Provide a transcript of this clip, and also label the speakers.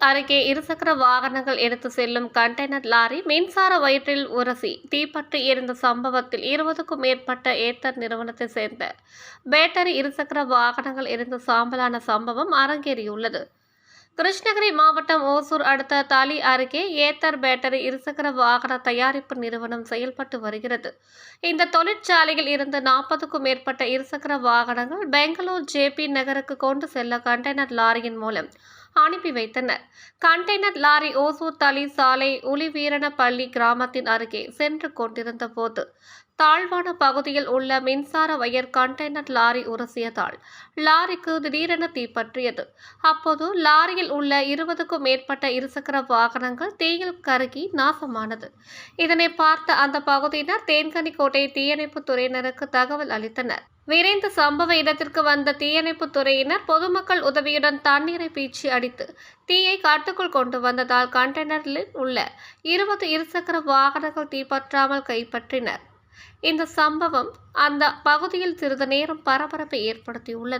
Speaker 1: அருகே இருசக்கர வாகனங்கள் எடுத்து செல்லும் கண்டெய்னர் லாரி மின்சார வயிற்றில் உரசி தீப்பற்றி எரிந்த சம்பவத்தில் இருபதுக்கும் மேற்பட்ட ஏத்தர் நிறுவனத்தை சேர்ந்த பேட்டரி இருசக்கர வாகனங்கள் எரிந்த சாம்பலான சம்பவம் அரங்கேறியுள்ளது. கிருஷ்ணகிரி மாவட்டம் ஓசூர் அடுத்த தாலி அருகே ஏத்தர் பேட்டரி இருசக்கர வாகன தயாரிப்பு நிறுவனம் செயல்பட்டு வருகிறது. இந்த தொழிற்சாலையில் இருந்து நாற்பதுக்கும் மேற்பட்ட இருசக்கர வாகனங்கள் பெங்களூர் ஜேபி நகருக்கு கொண்டு செல்ல கண்டெய்னர் லாரியின் மூலம் அனுப்பி வைத்தனர். கண்டெய்னர் லாரி ஓசூர் தளி சாலை உளிவீரணப்பள்ளி கிராமத்தின் அருகே சென்று கொண்டிருந்த போது தாழ்வான பகுதியில் உள்ள மின்சார வயர் கண்டெய்னர் லாரி உரசியதால் லாரிக்கு திடீரென தீப்பற்றியது. அப்போது லாரியில் உள்ள இருபதுக்கும் மேற்பட்ட இருசக்கர வாகனங்கள் தீயில் கருகி நாசமானது. இதனை பார்த்த அந்த பகுதியினர் தேன்கனிக்கோட்டை தீயணைப்பு துறையினருக்கு தகவல் அளித்தனர். விரைந்து சம்பவ இடத்திற்கு வந்த தீயணைப்பு துறையினர் பொதுமக்கள் உதவியுடன் தண்ணீரை பீச்சி அடித்து தீயை காட்டுக்குள் கொண்டு வந்ததால் கண்டெய்னரில் உள்ள இருபது இருசக்கர வாகனங்கள் தீப்பற்றாமல் கைப்பற்றினர். இந்த சம்பவம் அந்த பகுதியில் சிறிது நேரம் பரபரப்பை ஏற்படுத்தியுள்ளது.